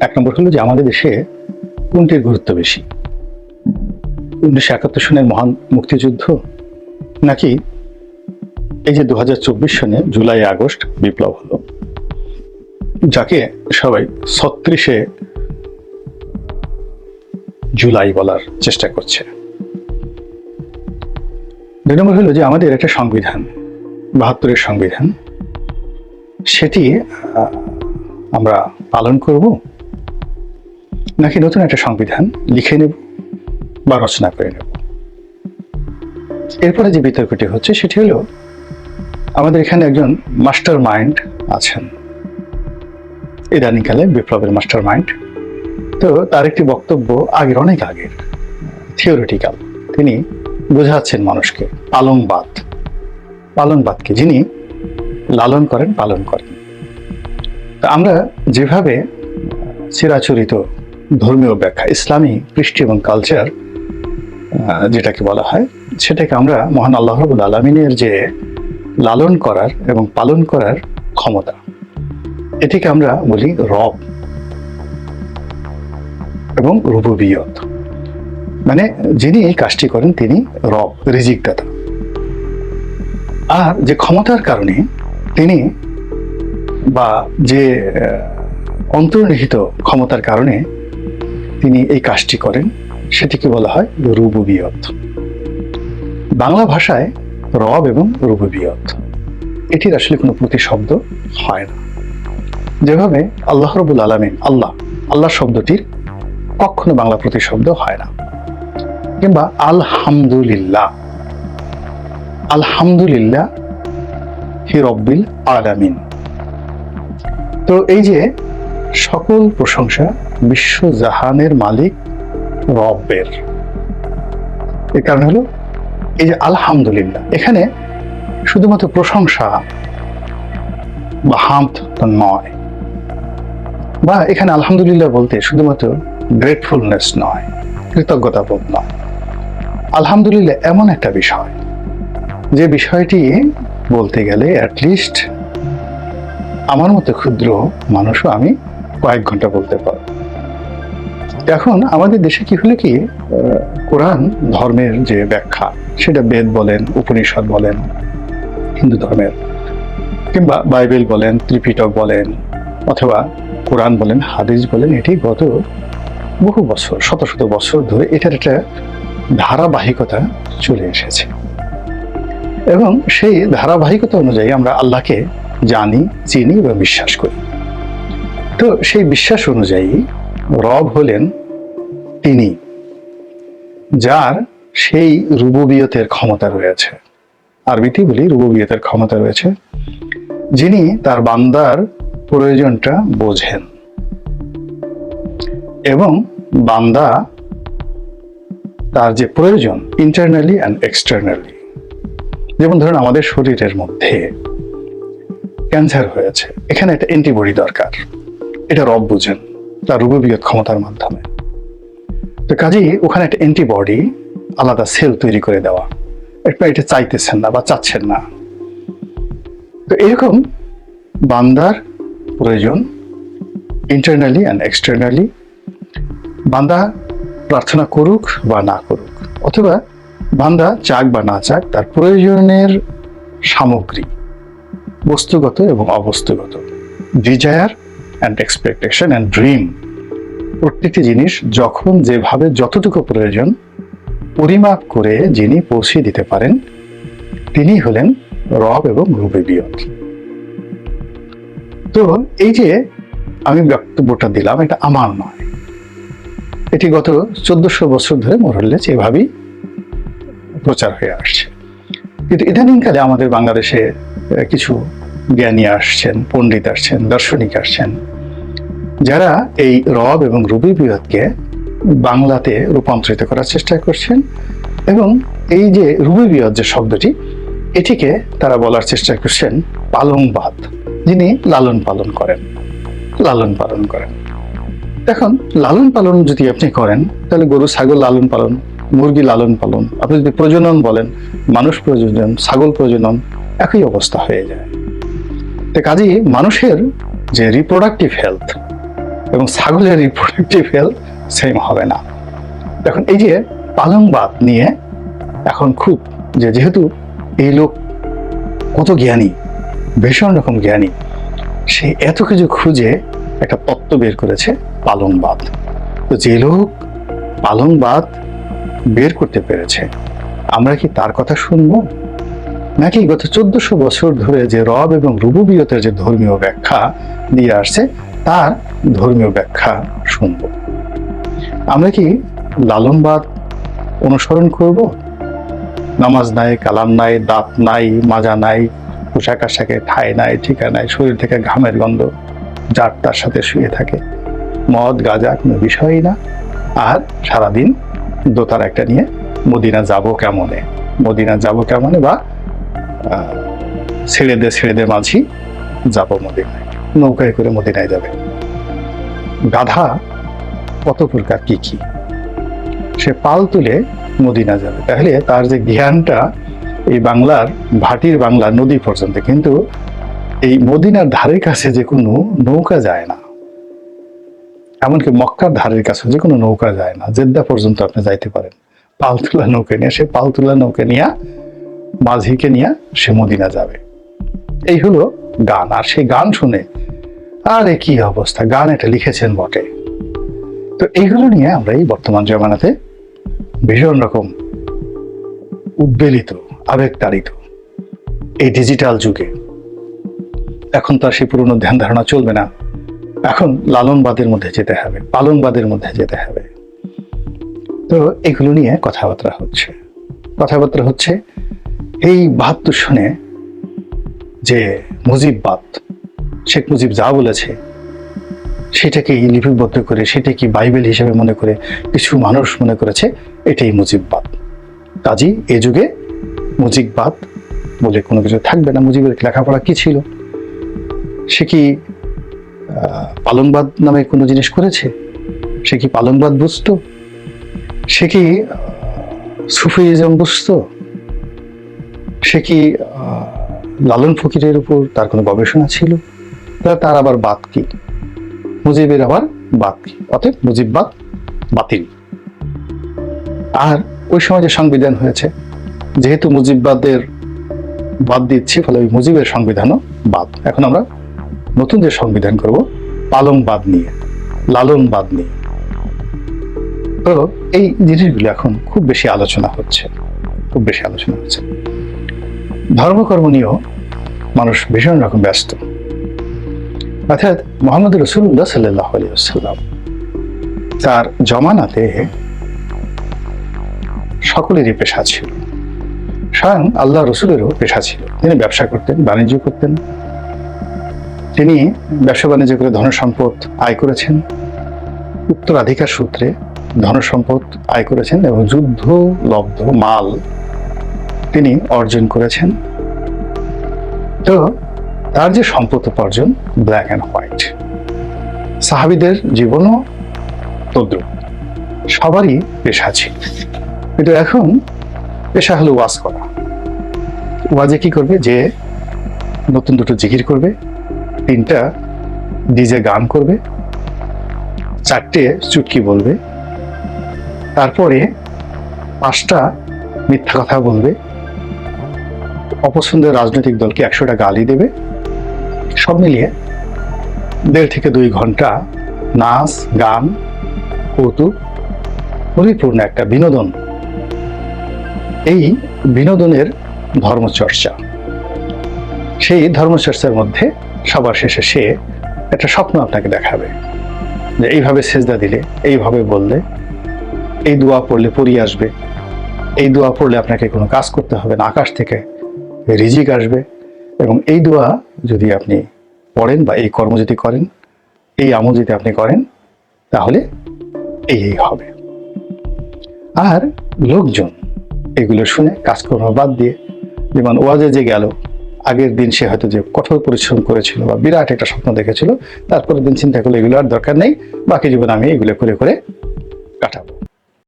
এক নম্বর হলো যে আমাদের দেশে কোনটির গুরুত্ব বেশি? উনিশশো একাত্তর সনের মহান মুক্তিযুদ্ধ নাকি এই যে দু সনে জুলাই, আগস্ট বিপ্লব হলো? যাকে সবাই ছত্রিশে জুলাই বলার চেষ্টা করছে। দুই নম্বর হলো যে আমাদের একটা সংবিধান, বাহাত্তরের সংবিধান, সেটি আমরা পালন করব নাকি নতুন একটা সংবিধান লিখে নেব বা রচনা করে নেব? এরপরে যে বিতর্কটি হচ্ছে সেটি হলো, আমাদের এখানে একজন মাস্টার মাইন্ড আছেন। ইদানিংকালে বিপ্লবের মাস্টার মাইন্ড তো তার একটি বক্তব্য আগের, অনেক আগের, থিওরিটিক্যাল। তিনি বোঝাচ্ছেন মানুষকে, পালংবাদ। পালংবাদকে যিনি লালন করেন, পালন করেন। তা আমরা যেভাবে চিরাচরিত ধর্মীয় ব্যাখ্যা, ইসলামী কৃষ্টি এবং কালচার যেটাকে বলা হয়, সেটাকে আমরা মহান আল্লাহ রবুল আলমিনের যে লালন করার এবং পালন করার ক্ষমতা, এটিকে আমরা বলি রব এবং রুবুবিয়ত। মানে যিনি এই কাজটি করেন, তিনি রব রিজিক দাতা আর যে ক্ষমতার কারণে তিনি বা যে অন্তর্নিহিত ক্ষমতার কারণে তিনি এই কাজটি করেন, সেটিকে বলা হয় রুবুবিয়ত। বাংলা ভাষায় রব এবং রুবুবিয়ত। এটির আসলে কোনো প্রতিশব্দ হয় না। যেভাবে আল্লাহ রবুল আলমিন আল্লাহ আল্লাহ শব্দটির কখনো বাংলা প্রতিশব্দ হয় না। কিংবা আলহামদুলিল্লাহ আলহামদুলিল্লাহ হি রব্বিল আলামিন। তো এই যে সকল প্রশংসা বিশ্ব জাহানের মালিক রব্বের এর কারণ হলো, এই যে আলহামদুলিল্লাহ, এখানে শুধুমাত্র প্রশংসা বা হামদ তো নয়, বা এখানে আলহামদুলিল্লাহ বলতে শুধুমাত্র গ্রেটফুলনেস নয় কৃতজ্ঞতা বোধ নয়। আলহামদুলিল্লাহ এমন একটা বিষয়, যে বিষয়টি বলতে গেলে অ্যাটলিস্ট আমার মতো ক্ষুদ্র মানুষও আমি কয়েক ঘণ্টা বলতে পারব। এখন আমাদের দেশে কি হলে কি কোরআন ধর্মের যে ব্যাখ্যা, সেটা বেদ বলেন, উপনিষদ বলেন, হিন্দু ধর্মের, কিংবা বাইবেল বলেন, ত্রিপিটক বলেন, অথবা কোরআন বলেন, হাদিস বলেন, এটি গত বহু বছর, শত শত বছর ধরে এটার একটা ধারাবাহিকতা চলে এসেছে। এবং সেই ধারাবাহিকতা অনুযায়ী আমরা আল্লাহকে জানি, চিনি বা বিশ্বাস করি। তো সেই বিশ্বাস অনুযায়ী রব হলেন তিনি, যার সেই রুববিয়তের ক্ষমতা রয়েছে। আরবিতে বলি রুববিয়তের ক্ষমতা রয়েছে, যিনি তার বান্দার প্রয়োজনটা বোঝেন। এবং বান্দা তার যে প্রয়োজন ইন্টারনালি অ্যান্ড এক্সটার্নালি যেমন ধরুন আমাদের শরীরের মধ্যে ক্যান্সার হয়েছে, এখানে একটা অ্যান্টিবডি দরকার, এটা রব বুঝেন। তার রূপবিগত ক্ষমতার মাধ্যমে। তো কাজেই ওখানে একটা অ্যান্টিবডি আলাদা সেল তৈরি করে দেওয়া। একটা এটা চাইতেছেন না বা চাচ্ছেন না। তো এরকম বান্দার প্রয়োজন ইন্টারনালি অ্যান্ড এক্সটার্নালি বান্দা প্রার্থনা করুক বা না করুক, অথবা বান্দা চাক বা না চাক, তার প্রয়োজনের সামগ্রী, বস্তুগত এবং অবস্তুগত। Desire and expectation and dream প্রত্যেকটি জিনিস যখন যেভাবে যতটুকু প্রয়োজন, পরিমাপ করে যিনি পৌঁছে দিতে পারেন, তিনি হলেন রব এবং রূপেবিয়ত তো এই যে আমি বক্তব্যটা দিলাম, এটা আমার নয়। এটি গত চোদ্দশো বছর ধরে মোরল্লেস এভাবেই প্রচার হয়ে আসছে। কিন্তু ইদানিংকালে আমাদের বাংলাদেশে কিছু জ্ঞানী আসছেন, পণ্ডিত আসছেন, দার্শনিক আসছেন। যারা এই রব এবং রুবি বিরোধকে বাংলাতে রূপান্তরিত করার চেষ্টা করছেন এবং এই যে রুবি বিরোধ যে শব্দটি, এটিকে তারা বলার চেষ্টা করছেন পালংবাদ, যিনি লালন পালন করেন, লালন পালন করেন। এখন লালন পালন যদি আপনি করেন, তাহলে গরু, ছাগল লালন পালন, মুরগি লালন পালন, আপনি যদি প্রজনন বলেন, মানুষ প্রজনন, ছাগল প্রজনন, একই অবস্থা হয়ে যায়। তো কাজেই মানুষের যে রিপ্রোডাক্টিভ হেলথ এবং ছাগলের রিপ্রোডাক্টিভ হেলথ সেম হবে না। এখন এই যে পালংবাদ নিয়ে এখন খুব যে যেহেতু এই লোক কত জ্ঞানী, ভীষণ রকম জ্ঞানী, সে এত কিছু খুঁজে একটা তত্ত্ব বের করেছে পালংবাদ তো যে লোক পালংবাদ বের করতে পেরেছে, আমরা কি তার কথা শুনব? নাকি গত চোদ্দশো বছর ধরে যে রব এবং রুবুবিয়তের যে ধর্মীয় ব্যাখ্যা দিয়ে আসছে তার ধর্মীয় ব্যাখ্যা শুনব। আমরা কি লালনবাদ অনুসরণ করব? নামাজ নাই, কালাম নাই, দাঁত নাই, মাজা নাই, পোশাক আশাকে ঠাই নাই, ঠিকা নাই, শরীর থেকে ঘামের গন্ধ যার তার সাথে শুয়ে থাকে। মদ, গাঁজা কোনো বিষয়ই না। আর সারাদিন দোতার একটা নিয়ে মদিনা যাব কেমনে? মদিনা যাব কেমনে বা ছেড়ে দে ছেড়ে দে মাঝি, যাব মদিনায়। নৌকায় করে মদিনায় যাবে। গাধা কত প্রকার কি কি? সে পাল তুলে মদিনা যাবে। তাহলে তার যে জ্ঞানটা, এই বাংলার ভাটির বাংলা নদী পর্যন্ত, কিন্তু এই মদিনার ধারের কাছে যে কোনো নৌকা যায় না। এমনকি মক্কার ধারের কাছে যে কোনো নৌকা যায় না। জেদ্দা পর্যন্ত আপনি যাইতে পারেন। পালতুলা নৌকা নিয়ে সে পালতুলা নৌকা নিয়ে, মাঝিকে নিয়ে সে মদিনা যাবে। এই হলো গান। আর সেই গান শুনে আরে কি অবস্থা? গান এটা লিখেছেন বটে। তো এইগুলো নিয়ে আমরা এই বর্তমান জমানাতে ভীষণ রকম উদ্বেলিত আবেগ তাড়িত এই ডিজিটাল যুগে। এখন তো আর সেই পুরনো ধ্যান ধারণা চলবে না। এখন লালনবাদের মধ্যে যেতে হবে, পালনবাদের মধ্যে যেতে হবে। তো এগুলো নিয়ে কথাবার্তা হচ্ছে। কথাবার্তা হচ্ছে এই বাহাত্তর সনে যে মুজিববাদ শেখ মুজিব যা বলেছে সেটাকে লিপিবদ্ধ করে, সেটাকে বাইবেল হিসেবে মনে করে, কিছু মানুষ মনে করেছে, এটাই মুজিববাদ। কাজী, এ যুগে মুজিববাদ বলে কোনো কিছু থাকবে না। মুজিবের লেখাপড়া কি ছিল? সে কি পালংবাদ নামে কোনো জিনিস করেছে? সে কি পালংবাদ বুঝতো? সে কি সুফিজম বুঝতো? সে কি লালন ফকিরের উপর তার কোনো গবেষণা ছিল? তার আবার বাদ কি? মুজিবের আবার বাদ কি? অতএব মুজিববাদ বাতিল। আর ওই সময় যে সংবিধান হয়েছে, যেহেতু মুজিববাদের বাদ দিচ্ছি, ফলে ওই মুজিবের সংবিধানও বাদ। এখন আমরা নতুন যে সংবিধান করব, পালংবাদ নিয়ে, লালনবাদ নিয়ে। তো এই জিনিসগুলো এখন খুব বেশি আলোচনা হচ্ছে, খুব বেশি আলোচনা হচ্ছে। ধর্মকর্ম নিয়েও মানুষ ভীষণ রকম ব্যস্ত। অর্থাৎ মোহাম্মদ রসুল্লাহ সাল্লাহ আলিয়াল্লাম তার জমানাতে সকলেরই পেশা ছিল। স্বয়ং আল্লাহ রসুলেরও পেশা ছিল। তিনি ব্যবসা করতেন, বাণিজ্য করতেন। তিনি ব্যবসা বাণিজ্য করে ধন সম্পদ আয় করেছেন। উত্তরাধিকার সূত্রে ধন সম্পদ আয় করেছেন এবং যুদ্ধ, লব্ধ, মাল তিনি অর্জন করেছেন। তো তার যে সম্পদ উপার্জন ব্ল্যাক অ্যান্ড হোয়াইট সাহাবিদের জীবনও তদ্রুপ। সবারই পেশা ছিল। কিন্তু এখন পেশা হলো ওয়াজ করা। ওয়াজে কি করবে? যে নতুন দুটো জিকির করবে, তিনটা ডিজে গান করবে, চারটে চুটকি বলবে, তারপরে পাঁচটা মিথ্যা কথা বলবে অপছন্দের রাজনৈতিক দলকে একশোটা গালি দেবে। সব মিলিয়ে দেড় থেকে দুই ঘণ্টা নাচ, গান, কৌতুক, পরিপূর্ণ একটা বিনোদন। এই বিনোদনের ধর্মচর্চা। সেই ধর্মচর্চার মধ্যে সবার শেষে সে একটা স্বপ্ন আপনাকে দেখাবে। যে এইভাবে সেজদা দিলে, এইভাবে বললে, এই দোয়া পড়লে পড়ি আসবে, এই দোয়া পড়লে আপনাকে কোনো কাজ করতে হবে না, আকাশ থেকে রিজিক আসবে এবং এই দোয়া যদি আপনি পড়েন বা এই কর্ম যদি করেন, এই আমল যদি আপনি করেন, তাহলে এই এই হবে। আর লোকজন এগুলো শুনে কাজকর্ম বাদ দিয়ে যেমন ওয়াজে যে গেল, আগের দিন সে হয়তো যে কঠোর পরিশ্রম করেছিল বা বিরাট একটা স্বপ্ন দেখেছিল, তারপরের দিন চিন্তা করল এগুলো আর দরকার নেই, বাকি জীবন আমি এগুলো করে করে কাটাবো।